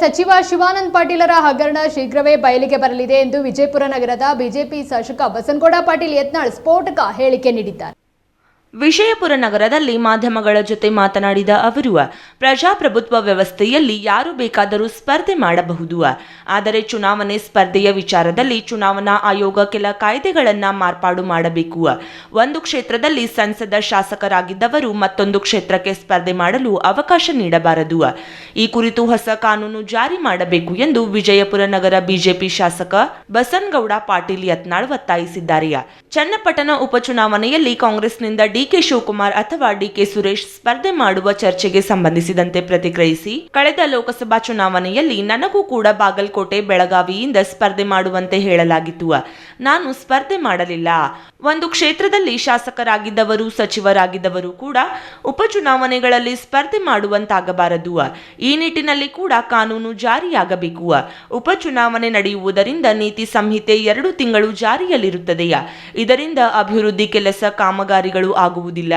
ಸಚಿವ ಶಿವಾನಂದ ಪಾಟೀಲರ ಹಗರಣ ಶೀಘ್ರವೇ ಬಯಲಿಗೆ ಬರಲಿದೆ ಎಂದು ವಿಜಯಪುರ ನಗರದ ಬಿಜೆಪಿ ಶಾಸಕ ಬಸನಗೌಡ ಪಾಟೀಲ್ ಯತ್ನಾಳ್ ಸ್ಫೋಟಕ ಹೇಳಿಕೆ ನೀಡಿದ್ದಾರೆ. ವಿಜಯಪುರ ನಗರದಲ್ಲಿ ಮಾಧ್ಯಮಗಳ ಜೊತೆ ಮಾತನಾಡಿದ ಅವರು, ಪ್ರಜಾಪ್ರಭುತ್ವ ವ್ಯವಸ್ಥೆಯಲ್ಲಿ ಯಾರು ಬೇಕಾದರೂ ಸ್ಪರ್ಧೆ ಮಾಡಬಹುದು. ಆದರೆ ಚುನಾವಣೆ ಸ್ಪರ್ಧೆಯ ವಿಚಾರದಲ್ಲಿ ಚುನಾವಣಾ ಆಯೋಗ ಕೆಲ ಕಾಯ್ದೆಗಳನ್ನ ಮಾರ್ಪಾಡು ಮಾಡಬೇಕು. ಒಂದು ಕ್ಷೇತ್ರದಲ್ಲಿ ಸಂಸದ ಶಾಸಕರಾಗಿದ್ದವರು ಮತ್ತೊಂದು ಕ್ಷೇತ್ರಕ್ಕೆ ಸ್ಪರ್ಧೆ ಮಾಡಲು ಅವಕಾಶ ನೀಡಬಾರದು. ಈ ಕುರಿತು ಹೊಸ ಕಾನೂನು ಜಾರಿ ಮಾಡಬೇಕು ಎಂದು ವಿಜಯಪುರ ನಗರ ಬಿಜೆಪಿ ಶಾಸಕ ಬಸನಗೌಡ ಪಾಟೀಲ್ ಯತ್ನಾಳ್ ಒತ್ತಾಯಿಸಿದ್ದಾರೆ. ಚನ್ನಪಟ್ಟಣ ಉಪಚುನಾವಣೆಯಲ್ಲಿ ಕಾಂಗ್ರೆಸ್ನಿಂದ ಡಿಕೆ ಶಿವಕುಮಾರ್ ಅಥವಾ ಡಿಕೆ ಸುರೇಶ್ ಸ್ಪರ್ಧೆ ಮಾಡುವ ಚರ್ಚೆಗೆ ಸಂಬಂಧಿಸಿದಂತೆ ಪ್ರತಿಕ್ರಿಯಿಸಿ, ಕಳೆದ ಲೋಕಸಭಾ ಚುನಾವಣೆಯಲ್ಲಿ ನನಗೂ ಕೂಡ ಬಾಗಲಕೋಟೆ ಬೆಳಗಾವಿಯಿಂದ ಸ್ಪರ್ಧೆ ಮಾಡುವಂತೆ ಹೇಳಲಾಗಿತ್ತು. ನಾನು ಸ್ಪರ್ಧೆ ಮಾಡಲಿಲ್ಲ. ಒಂದು ಕ್ಷೇತ್ರದಲ್ಲಿ ಶಾಸಕರಾಗಿದ್ದವರು, ಸಚಿವರಾಗಿದ್ದವರು ಕೂಡ ಉಪಚುನಾವಣೆಗಳಲ್ಲಿ ಸ್ಪರ್ಧೆ ಮಾಡುವಂತಾಗಬಾರದು. ಈ ನಿಟ್ಟಿನಲ್ಲಿ ಕೂಡ ಕಾನೂನು ಜಾರಿಯಾಗಬೇಕು. ಉಪಚುನಾವಣೆ ನಡೆಯುವುದರಿಂದ ನೀತಿ ಸಂಹಿತೆ ಎರಡು ತಿಂಗಳು ಜಾರಿಯಲ್ಲಿರುತ್ತದೆಯ ಇದರಿಂದ ಅಭಿವೃದ್ಧಿ ಕೆಲಸ ಕಾಮಗಾರಿಗಳು ಆಗುವುದಿಲ್ಲ.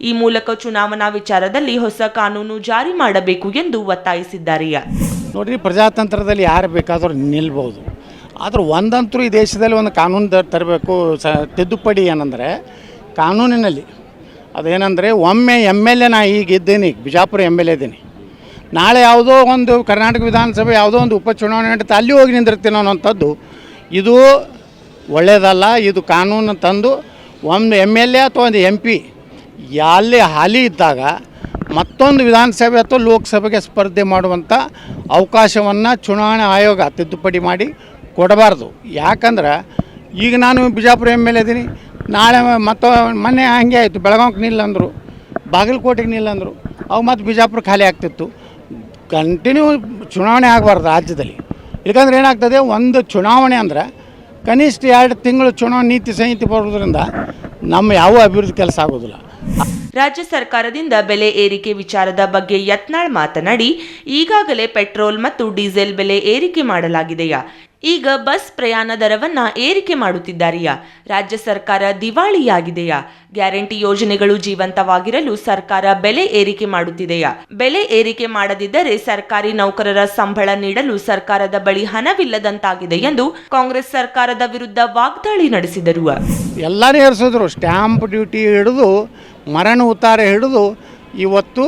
ಈ ಮೂಲಕ ಚುನಾವಣಾ ವಿಚಾರದಲ್ಲಿ ಹೊಸ ಕಾನೂನು ಜಾರಿ ಮಾಡಬೇಕು ಎಂದು ಒತ್ತಾಯಿಸಿದ್ದಾರೆ. ನೋಡಿ ಪ್ರಜಾತಂತ್ರದಲ್ಲಿ ಯಾರು ಬೇಕಾದರೂ ನಿಲ್ಬೋದು. ಆದ್ರೆ ಒಂದಂತರೂ ಈ ದೇಶದಲ್ಲಿ ಒಂದು ಕಾನೂನು ತರಬೇಕು. ಸ, ತಿದ್ದುಪಡಿ ಏನಂದರೆ ಕಾನೂನಿನಲ್ಲಿ ಅದೇನೆಂದರೆ ಒಮ್ಮೆ ಎಂ ಎಲ್ ಎ ನಾ ಈಗ ಇದ್ದೀನಿ, ಬಿಜಾಪುರ ಎಂ ಎಲ್ ಎ ಇದ್ದೀನಿ. ನಾಳೆ ಯಾವುದೋ ಒಂದು ಕರ್ನಾಟಕ ವಿಧಾನಸಭೆ ಯಾವುದೋ ಒಂದು ಉಪಚುನಾವಣೆ ನಡೀತಾ ಅಲ್ಲಿ ಹೋಗಿ ನಿಂದಿರ್ತೀನಿ ಅನ್ನೋಂಥದ್ದು ಇದು ಒಳ್ಳೆಯದಲ್ಲ ಇದು ಕಾನೂನು ತಂದು ಒಂದು ಎಂ ಎಲ್ ಎ ಅಥವಾ ಒಂದು ಎಂ ಪಿ ಅಲ್ಲಿ ಹಾಲಿ ಇದ್ದಾಗ ಮತ್ತೊಂದು ವಿಧಾನಸಭೆ ಅಥವಾ ಲೋಕಸಭೆಗೆ ಸ್ಪರ್ಧೆ ಮಾಡುವಂಥ ಅವಕಾಶವನ್ನು ಚುನಾವಣಾ ಆಯೋಗ ತಿದ್ದುಪಡಿ ಮಾಡಿ ಕೊಡಬಾರ್ದು. ಯಾಕಂದ್ರೆ ಈಗ ನಾನು ಬಿಜಾಪುರ ಎಂ ಎಲ್ ಇದ್ದೀನಿ ನಾಳೆ ಮತ್ತು ಮೊನ್ನೆ ಹಾಗೆ ಆಯಿತು. ಬೆಳಗಾವಿಗೆ ನಿಲ್ಲಂದರು ಬಾಗಲಕೋಟೆಗೆ ನಿಲ್ಲಂದರು ಅವು ಮತ್ತು ಬಿಜಾಪುರ ಖಾಲಿ ಆಗ್ತಿತ್ತು. ಕಂಟಿನ್ಯೂ ಚುನಾವಣೆ ಆಗಬಾರ್ದು ರಾಜ್ಯದಲ್ಲಿ. ಯಾಕಂದ್ರೆ ಏನಾಗ್ತದೆ, ಒಂದು ಚುನಾವಣೆ ಅಂದ್ರೆ ಕನಿಷ್ಠ ಎರಡು ತಿಂಗಳು ಚುನಾವಣೆ ನೀತಿ ಸಂಹಿತೆ ಬರೋದ್ರಿಂದ ನಮ್ಮ ಯಾವ ಅಭಿವೃದ್ಧಿ ಕೆಲಸ ಆಗೋದಿಲ್ಲ. ರಾಜ್ಯ ಸರ್ಕಾರದಿಂದ ಬೆಲೆ ಏರಿಕೆ ವಿಚಾರದ ಬಗ್ಗೆ ಯತ್ನಾಳ್ ಮಾತನಾಡಿ, ಈಗಾಗಲೇ ಪೆಟ್ರೋಲ್ ಮತ್ತು ಡೀಸೆಲ್ ಬೆಲೆ ಏರಿಕೆ ಮಾಡಲಾಗಿದೆಯಾ? ಈಗ ಬಸ್ ಪ್ರಯಾಣ ದರವನ್ನ ಏರಿಕೆ ಮಾಡುತ್ತಿದ್ದಾರೆಯಾ? ರಾಜ್ಯ ಸರ್ಕಾರ ದಿವಾಳಿಯಾಗಿದೆಯಾ? ಗ್ಯಾರಂಟಿ ಯೋಜನೆಗಳು ಜೀವಂತವಾಗಿರಲು ಸರ್ಕಾರ ಬೆಲೆ ಏರಿಕೆ ಮಾಡುತ್ತಿದೆಯಾ? ಬೆಲೆ ಏರಿಕೆ ಮಾಡದಿದ್ದರೆ ಸರ್ಕಾರಿ ನೌಕರರ ಸಂಬಳ ನೀಡಲು ಸರ್ಕಾರದ ಬಳಿ ಹಣವಿಲ್ಲದಂತಾಗಿದೆ ಎಂದು ಕಾಂಗ್ರೆಸ್ ಸರ್ಕಾರದ ವಿರುದ್ಧ ವಾಗ್ದಾಳಿ ನಡೆಸಿದರು. ಎಲ್ಲರೂ ಏರಿಸಿದ್ರು, ಸ್ಟ್ಯಾಂಪ್ ಡ್ಯೂಟಿ ಹಿಡಿದು ಮರಣ ಉತ್ತಾರ ಹಿಡಿದು, ಇವತ್ತು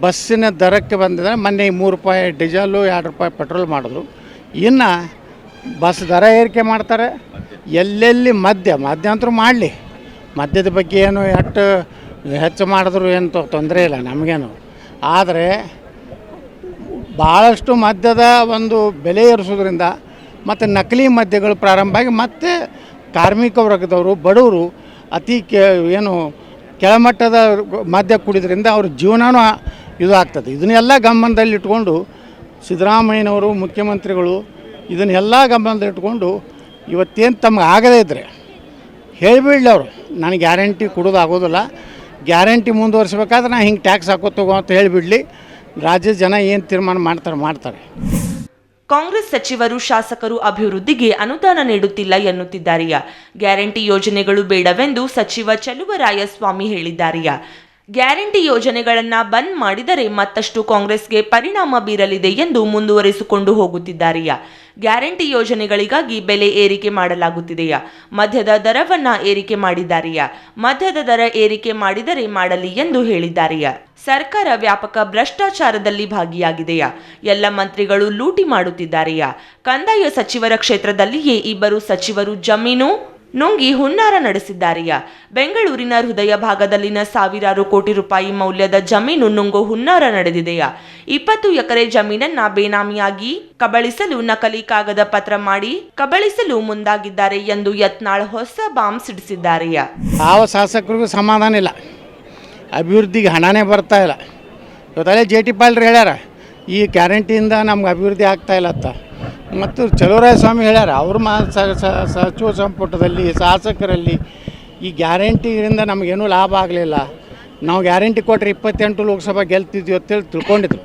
ಬಸ್ಸಿನ ದರಕ್ಕೆ ಬಂದಿದೆ ಮೊನ್ನೆ ಮೂರು ರೂಪಾಯಿ ಡೀಸೆಲು, ಎರಡು ರೂಪಾಯಿ ಪೆಟ್ರೋಲ್ ಮಾಡಿದ್ರು. ಇನ್ನು ಬಸ್ ದರ ಏರಿಕೆ ಮಾಡ್ತಾರೆ. ಎಲ್ಲೆಲ್ಲಿ ಮದ್ಯ ಮದ್ಯ ಅಂತೂ ಮಾಡಲಿ. ಮದ್ಯದ ಬಗ್ಗೆ ಏನು ಎಷ್ಟು ಹೆಚ್ಚು ಮಾಡಿದ್ರು ಏನು ತೊಂದರೆ ಇಲ್ಲ ನಮಗೇನು. ಆದರೆ ಭಾಳಷ್ಟು ಮದ್ಯದ ಒಂದು ಬೆಲೆ ಏರಿಸೋದ್ರಿಂದ ಮತ್ತು ನಕಲಿ ಮದ್ಯಗಳು ಪ್ರಾರಂಭ ಆಗಿ ಮತ್ತೆ ಕಾರ್ಮಿಕ ವರ್ಗದವರು, ಬಡವರು ಅತಿ ಕೆ, ಏನು ಕೆಳಮಟ್ಟದ ಮದ್ಯ ಕುಡಿದ್ರಿಂದ ಅವ್ರ ಜೀವನನೂ ಇದು ಆಗ್ತದೆ ಇದನ್ನೆಲ್ಲ ಗಮನದಲ್ಲಿ ಇಟ್ಕೊಂಡು ಸಿದ್ದರಾಮಯ್ಯನವರು ಮುಖ್ಯಮಂತ್ರಿಗಳು ಇದನ್ನೆಲ್ಲ ಗಮನದಲ್ಲಿಟ್ಕೊಂಡು ಇವತ್ತೇನು ತಮಗೆ ಆಗದೇ ಇದ್ದರೆ ಹೇಳಿಬಿಡ್ಲಿ ಅವರು, ನಾನು ಗ್ಯಾರಂಟಿ ಕೊಡೋದು ಆಗೋದಿಲ್ಲ. ಗ್ಯಾರಂಟಿ ಮುಂದುವರಿಸ್ಬೇಕಾದ್ರೆ ನಾನು ಹಿಂಗೆ ಟ್ಯಾಕ್ಸ್ ಹಾಕೋತಗೋ ಅಂತ ಹೇಳಿಬಿಡಲಿ. ರಾಜ್ಯದ ಜನ ಏನು ತೀರ್ಮಾನ ಮಾಡ್ತಾರೆ ಮಾಡ್ತಾರೆ. ಕಾಂಗ್ರೆಸ್ ಸಚಿವರು ಶಾಸಕರು ಅಭಿವೃದ್ಧಿಗೆ ಅನುದಾನ ನೀಡುತ್ತಿಲ್ಲ ಎನ್ನುತ್ತಿದ್ದಾರೆಯಾ? ಗ್ಯಾರಂಟಿ ಯೋಜನೆಗಳು ಬೇಡವೆಂದು ಸಚಿವ ಚಲುವರಾಯಸ್ವಾಮಿ ಹೇಳಿದ್ದಾರೆಯಾ? ಗ್ಯಾರಂಟಿ ಯೋಜನೆಗಳನ್ನು ಬಂದ್ ಮಾಡಿದರೆ ಮತ್ತಷ್ಟು ಕಾಂಗ್ರೆಸ್ಗೆ ಪರಿಣಾಮ ಬೀರಲಿದೆ ಎಂದು ಮುಂದುವರಿಸಿಕೊಂಡು ಹೋಗುತ್ತಿದ್ದಾರೆಯಾ? ಗ್ಯಾರಂಟಿ ಯೋಜನೆಗಳಿಗಾಗಿ ಬೆಲೆ ಏರಿಕೆ ಮಾಡಲಾಗುತ್ತಿದೆಯಾ? ಮದ್ಯದ ದರವನ್ನ ಏರಿಕೆ ಮಾಡಿದ್ದಾರೆಯಾ? ಮದ್ಯದ ದರ ಏರಿಕೆ ಮಾಡಿದರೆ ಮಾಡಲಿ ಎಂದು ಹೇಳಿದ್ದಾರೆಯಾ? ಸರ್ಕಾರ ವ್ಯಾಪಕ ಭ್ರಷ್ಟಾಚಾರದಲ್ಲಿ ಭಾಗಿಯಾಗಿದೆಯಾ? ಎಲ್ಲ ಮಂತ್ರಿಗಳು ಲೂಟಿ ಮಾಡುತ್ತಿದ್ದಾರೆಯಾ? ಕಂದಾಯ ಸಚಿವರ ಕ್ಷೇತ್ರದಲ್ಲಿಯೇ ಇಬ್ಬರು ಸಚಿವರು ಜಮೀನು ನುಂಗಿ ಹುನ್ನಾರ ನಡೆಸಿದ್ದಾರೆಯಾ? ಬೆಂಗಳೂರಿನ ಹೃದಯ ಭಾಗದಲ್ಲಿನ ಸಾವಿರಾರು ಕೋಟಿ ರೂಪಾಯಿ ಮೌಲ್ಯದ ಜಮೀನು ನುಂಗು ಹುನ್ನಾರ ನಡೆದಿದೆಯಾ? ಇಪ್ಪತ್ತು ಎಕರೆ ಜಮೀನನ್ನ ಬೇನಾಮಿಯಾಗಿ ಕಬಳಿಸಲು ನಕಲಿ ಕಾಗದ ಪತ್ರ ಮಾಡಿ ಕಬಳಿಸಲು ಮುಂದಾಗಿದ್ದಾರೆ ಎಂದು ಯತ್ನಾಳ್ ಹೊಸ ಬಾಂಬ್ ಸಿಡಿಸಿದ್ದಾರೆಯಾ? ಯಾವ ಶಾಸಕರಿಗೂ ಸಮಾಧಾನ ಇಲ್ಲ. ಅಭಿವೃದ್ಧಿಗೆ ಹಣನೇ ಬರ್ತಾ ಇಲ್ಲ. ಇವತ್ತಲ್ಲೇ ಜೆ ಟಿ ಹೇಳ್ಯಾರ, ಈ ಗ್ಯಾರಂಟಿಯಿಂದ ನಮ್ಗೆ ಅಭಿವೃದ್ಧಿ ಆಗ್ತಾ ಇಲ್ಲ ಅಂತ. ಮತ್ತು ಚಲುವರಾಯ ಸ್ವಾಮಿ ಹೇಳ್ಯಾರ, ಅವ್ರ ಮಾ ಸಚಿವ ಸಂಪುಟದಲ್ಲಿ, ಶಾಸಕರಲ್ಲಿ ಈ ಗ್ಯಾರಂಟಿಯಿಂದ ನಮಗೇನೂ ಲಾಭ ಆಗಲಿಲ್ಲ. ನಾವು ಗ್ಯಾರಂಟಿ ಕೊಟ್ಟರೆ ಇಪ್ಪತ್ತೆಂಟು ಲೋಕಸಭಾ ಗೆಲ್ತಿದ್ವಿ ಅಂತೇಳಿ ತಿಳ್ಕೊಂಡಿದ್ರು.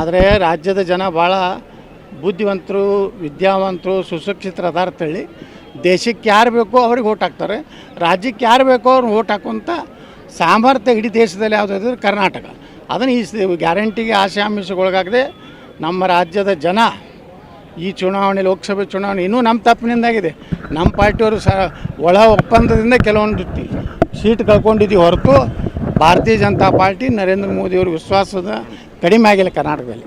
ಆದರೆ ರಾಜ್ಯದ ಜನ ಭಾಳ ಬುದ್ಧಿವಂತರು, ವಿದ್ಯಾವಂತರು, ಸುಶಿಕ್ಷಿತರು ಅದಾರ ಅಂತೇಳಿ ದೇಶಕ್ಕೆ ಯಾರು ಬೇಕೋ ಅವ್ರಿಗೆ ಓಟ್ ಹಾಕ್ತಾರೆ. ರಾಜ್ಯಕ್ಕೆ ಯಾರು ಬೇಕೋ ಅವ್ರು ಓಟ್ ಹಾಕುವಂಥ ಸಾಮರ್ಥ್ಯ ಇಡೀ ದೇಶದಲ್ಲಿ ಯಾವುದಾದ್ರು ಕರ್ನಾಟಕ. ಅದನ್ನು ಈ ಗ್ಯಾರಂಟಿಗೆ ಆಶೆ ನಮ್ಮ ರಾಜ್ಯದ ಜನ ಈ ಚುನಾವಣೆ, ಲೋಕಸಭೆ ಚುನಾವಣೆ ಇನ್ನೂ ನಮ್ಮ ತಪ್ಪಿನಿಂದಾಗಿದೆ. ನಮ್ಮ ಪಾರ್ಟಿಯವರು ಸಹ ಒಳ ಒಪ್ಪಂದದಿಂದ ಕೆಲವೊಂದು ಸೀಟ್ ಕಳ್ಕೊಂಡಿದ್ದೀವಿ ಹೊರತು ಭಾರತೀಯ ಜನತಾ ಪಾರ್ಟಿ ನರೇಂದ್ರ ಮೋದಿಯವ್ರ ವಿಶ್ವಾಸದ ಕಡಿಮೆ ಆಗಿಲ್ಲ ಕರ್ನಾಟಕದಲ್ಲಿ.